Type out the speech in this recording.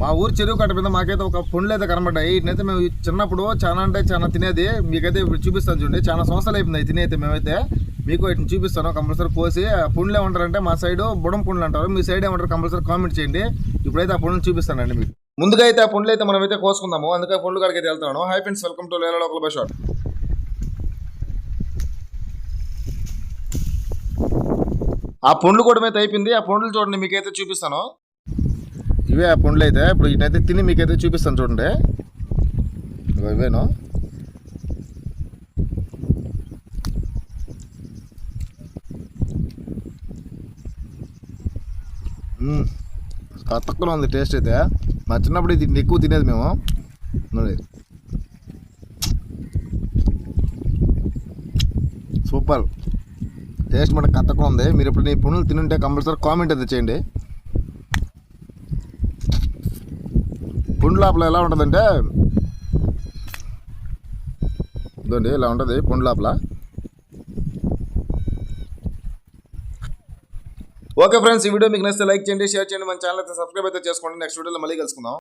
మా ఊరు చెరువు కట్ట మీద మాకైతే ఒక పండ్లు అయితే కనబడ్డాయి. వీటినైతే మేము చిన్నప్పుడు చాలా అంటే చాలా తినేది. మీకైతే ఇప్పుడు చూపిస్తాను చూడండి. చాలా సంవత్సరాలు అయిపోయింది తినైతే మేమైతే. మీకు వీటిని చూపిస్తాను కంపల్సరీ కోసి. ఆ ఏమంటారంటే మా సైడ్ బుడం పండ్లు అంటారు. మీ సైడ్ ఏమంటారు కంపల్సరీ కామెంట్ చేయండి. ఇప్పుడైతే ఆ పండ్లు చూపిస్తానండి మీకు. ముందుగా అయితే ఆ పండ్లు అయితే మనం అయితే కోసుకుందాము. అందుకే పుండ్లు కాడికి అయితే వెళ్తున్నాను. Hi friends welcome to Leela local by shot ఆ పండ్లు కూడా అయితే అయిపోయింది. ఆ పండ్లు చూడండి మీకైతే చూపిస్తాను. ఇవే ఆ పండ్లు అయితే ఇప్పుడు ఇటైతే తిని మీకైతే చూపిస్తాను చూడండి. ఇగో ఇవేను. తక్కువలో ఉంది టేస్ట్ అయితే. మా చిన్నప్పుడు ఇది ఎక్కువ తినేది మేము. ನೋಡಿ. సూపర్. టేస్ట్ మనకు కత్తగా ఉంది. మీరు ఇప్పుడు నీ పునులు తినుంటే కంపల్సరీ కామెంట్ అయితే చేయండి. పుండు లోపల ఎలా ఉంటుందంటే? ఇదండి ఇలా ఉంటుంది పుండు లోపల ఓకే ఫ్రెండ్స్ ఈ వీడియో మీకు నచ్చితే లైక్ చేయండి షేర్ చేయండి మన ఛానల్ అయితే సబ్స్క్రైబ్ అయితే చేసుకోండి. నెక్స్ట్ వీడియోలో మళ్ళీ కలుసుకుందాం.